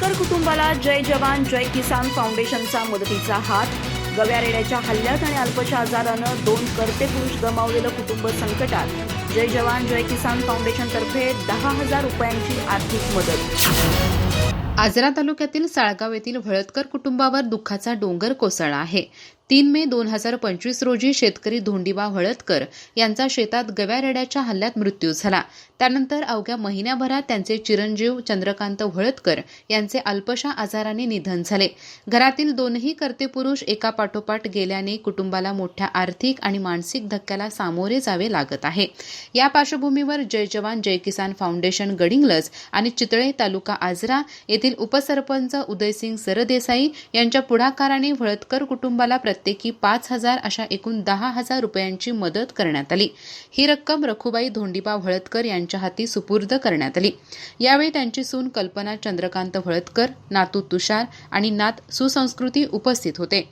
हळदकर कुटुंबाला जय जवान जय किसान फाउंडेशनचा मदतीचा हात. गव्या रेड्याच्या हल्ल्यात आणि अल्पशा आजारानं दोन कर्ते पुरुष गमावलेलं कुटुंब संकटात. जय जवान जय किसान फाउंडेशनतर्फे दहा हजार रुपयांची आर्थिक मदत. आजरा तालुक्यातील साळगाव येथील हळदकर कुटुंबावर दुःखाचा डोंगर कोसळला आहे. तीन मे दोन हजार पंचवीस रोजी शेतकरी धोंडीबा हळदकर यांचा शेतात गव्या रेड्याच्या हल्ल्यात मृत्यू झाला. त्यानंतर अवघ्या महिन्याभरात त्यांचे चिरंजीव चंद्रकांत हळदकर यांचे अल्पशा आजाराने निधन झाले. घरातील दोनही कर्ते पुरुष एका पाठोपाठ गेल्याने कुटुंबाला मोठ्या आर्थिक आणि मानसिक धक्क्याला सामोरे जावे लागत आहे. या पार्श्वभूमीवर जय जवान जय किसान फाउंडेशन गडिंगलज आणि चितळे तालुका आजरा येथील उपसरपंच उदयसिंग सरदेसाई यांच्या पुढाकाराने हळदकर कुटुंबाला प्रत्येकी पाच हजार अशा एकूण दहा हजार रुपयांची मदत करण्यात आली. ही रक्कम रखुबाई धोंडीबा व्हळदकर यांच्या हाती सुपूर्द करण्यात आली. यावेळी त्यांची सून कल्पना चंद्रकांत व्हळदकर नातू तुषार आणि नात सुसंस्कृती उपस्थित होते.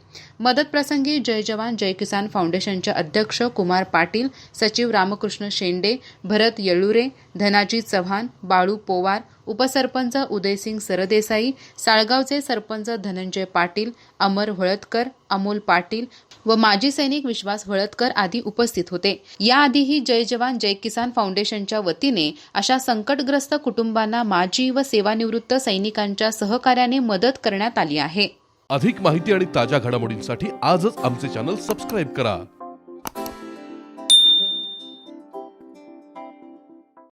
मदत प्रसंगी जय जवान जय किसान फाउंडेशनचे अध्यक्ष कुमार पाटील सचिव रामकृष्ण शेंडे भरत येळुरे धनाजी चव्हाण बाळू पोवार उपसरपंच उदयसिंग सरदेसाई साळगावचे सरपंच धनंजय पाटील अमर हळदकर अमोल पाटील व माजी सैनिक विश्वास व्हळदकर आदी उपस्थित होते. याआधीही जय जवान जय किसान फाउंडेशनच्या वतीने अशा संकटग्रस्त कुटुंबांना माजी व सेवानिवृत्त सैनिकांच्या सहकार्याने मदत करण्यात आली आहे. अधिक माहिती आणि ताज्या घडामोडींसाठी आजच आमचे चॅनल सबस्क्राईब करा.